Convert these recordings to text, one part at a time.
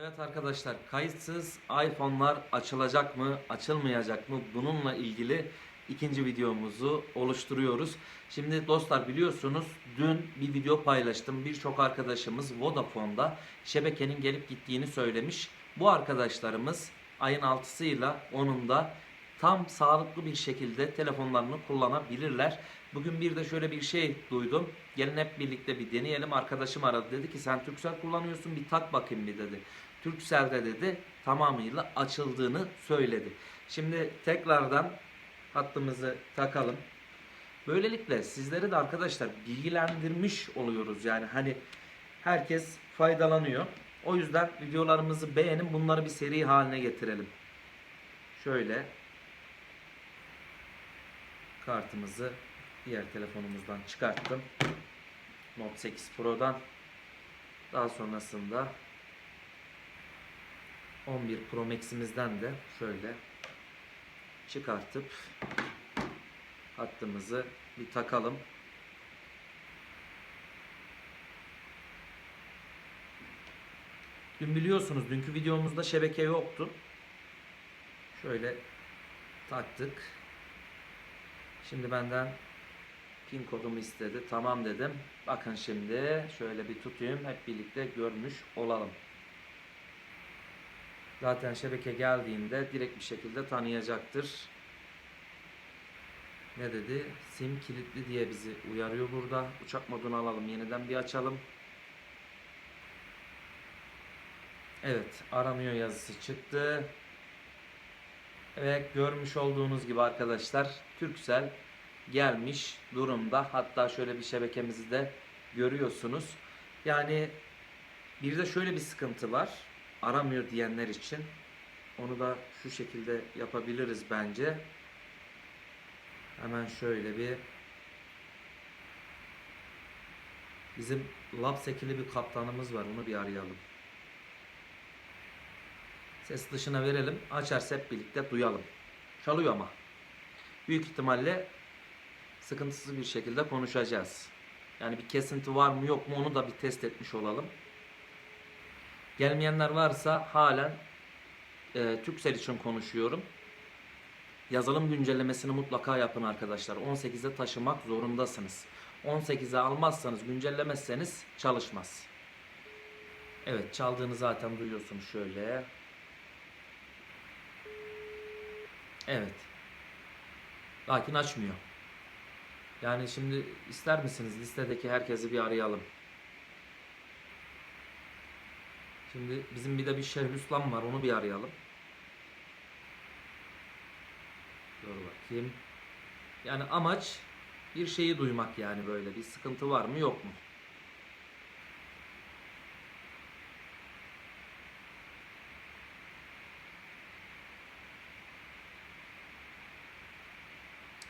Evet arkadaşlar kayıtsız iPhone'lar açılacak mı açılmayacak mı bununla ilgili ikinci videomuzu oluşturuyoruz. Şimdi dostlar biliyorsunuz dün bir video paylaştım. Birçok arkadaşımız Vodafone'da şebekenin gelip gittiğini söylemiş. Bu arkadaşlarımız ayın 6'sıyla 10'unda tam sağlıklı bir şekilde telefonlarını kullanabilirler. Bugün bir de şöyle bir şey duydum. Gelin hep birlikte bir deneyelim. Arkadaşım aradı dedi ki sen Turkcell kullanıyorsun bir tak bakayım bir dedi. Turkcell'de dedi tamamıyla açıldığını söyledi. Şimdi tekrardan hattımızı takalım. Böylelikle sizleri de arkadaşlar bilgilendirmiş oluyoruz. Yani hani herkes faydalanıyor. O yüzden videolarımızı beğenin bunları bir seri haline getirelim. Şöyle kartımızı diğer telefonumuzdan çıkarttım. Note 8 Pro'dan. Daha sonrasında 11 Pro Max'imizden de şöyle çıkartıp hattımızı bir takalım. Dün biliyorsunuz dünkü videomuzda şebeke yoktu. Şöyle taktık. Şimdi benden pin kodumu istedi. Tamam dedim. Bakın şimdi şöyle bir tutayım. Hep birlikte görmüş olalım. Zaten şebeke geldiğinde direkt bir şekilde tanıyacaktır. Ne dedi? Sim kilitli diye bizi uyarıyor burada. Uçak modunu alalım. Yeniden bir açalım. Evet, aranıyor yazısı çıktı. Evet, görmüş olduğunuz gibi arkadaşlar Turkcell gelmiş durumda. Hatta şöyle bir şebekemizi de görüyorsunuz. Yani bir de şöyle bir sıkıntı var. Aramıyor diyenler için. Onu da şu şekilde yapabiliriz bence. Hemen şöyle bir bizim Labs ekili bir kaptanımız var. Onu bir arayalım. Ses dışına verelim. Açarsa hep birlikte duyalım. Çalıyor ama. Büyük ihtimalle sıkıntısız bir şekilde konuşacağız. Yani bir kesinti var mı yok mu onu da bir test etmiş olalım. Gelmeyenler varsa halen e, Türksel için konuşuyorum. Yazılım güncellemesini mutlaka yapın arkadaşlar. 18'e taşımak zorundasınız. 18'e almazsanız güncellemezseniz çalışmaz. Evet çaldığını zaten duyuyorsunuz şöyle. Evet. Lakin açmıyor. Yani şimdi ister misiniz listedeki herkesi bir arayalım. Şimdi bizim bir de bir Şehrüslam var onu bir arayalım. Dur bakayım. Yani amaç bir şeyi duymak yani böyle bir sıkıntı var mı yok mu?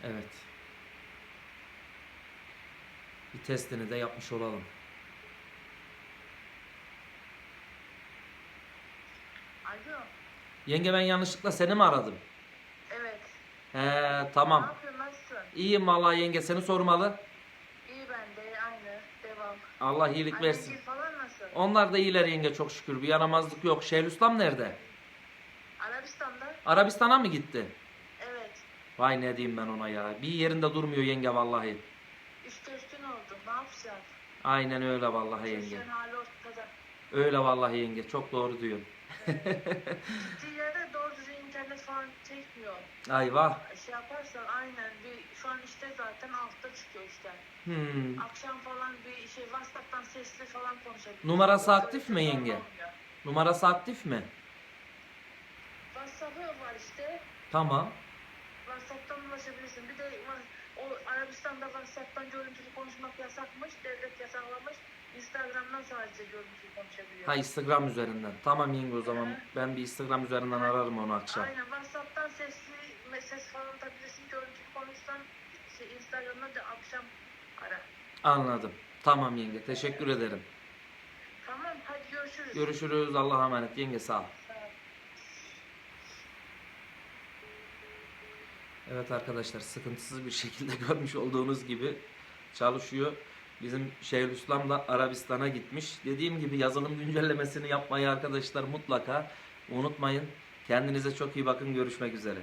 Evet. Bir testini de yapmış olalım. Alo. Yenge ben yanlışlıkla seni mi aradım? Evet. He Ne tamam. yapıyorsun? Nasılsın? İyiyim vallahi yenge seni sormalı. İyi ben de aynı. Devam. Allah iyilik Anneciğim versin. falan nasıl? Onlar da iyiler yenge çok şükür. Bir yaramazlık yok. Şeyhülislam nerede? Arabistan'da? Arabistan'a mı gitti? Vay ne diyeyim ben ona ya. Bir yerinde durmuyor yenge vallahi. Üstü üstün oldu. Ne yapacağız? Aynen öyle vallahi yenge. Çocuğun hali ortada. Öyle vallahi yenge. Çok doğru diyorsun. Gittiği yerde doğru düzgün internet falan çekmiyor. Ayvah. Şey yaparsan aynen bir şu an işte zaten altta çıkıyor işte. Hmm. Akşam falan bir şey WhatsApp'tan sesli falan konuşabiliyor. Numarası aktif mi yenge? olmuyor. Numarası aktif mi? WhatsApp'ı var işte. Tamam. WhatsApp'tan ulaşabilirsin. Bir de o Arabistan'da WhatsApp'tan görüntülü konuşmak yasakmış. Devlet yasaklamış. Instagram'dan sadece görüntülü konuşabiliyor. Ha Instagram üzerinden. Tamam yenge o zaman. Ben bir Instagram üzerinden ararım onu akşam. Aynen WhatsApp'tan sesli mesaj falan atabilirsin. Görüntülü konuşsan şey, Instagram'da da akşam ara. Anladım. Tamam yenge. Teşekkür ederim. Tamam hadi görüşürüz. Görüşürüz. Allah'a emanet. Yenge. Sağ ol. Evet arkadaşlar sıkıntısız bir şekilde görmüş olduğunuz gibi çalışıyor. Bizim Şeyhülislam da Arabistan'a gitmiş. Dediğim gibi yazılım güncellemesini yapmayı arkadaşlar mutlaka unutmayın. Kendinize çok iyi bakın. Görüşmek üzere.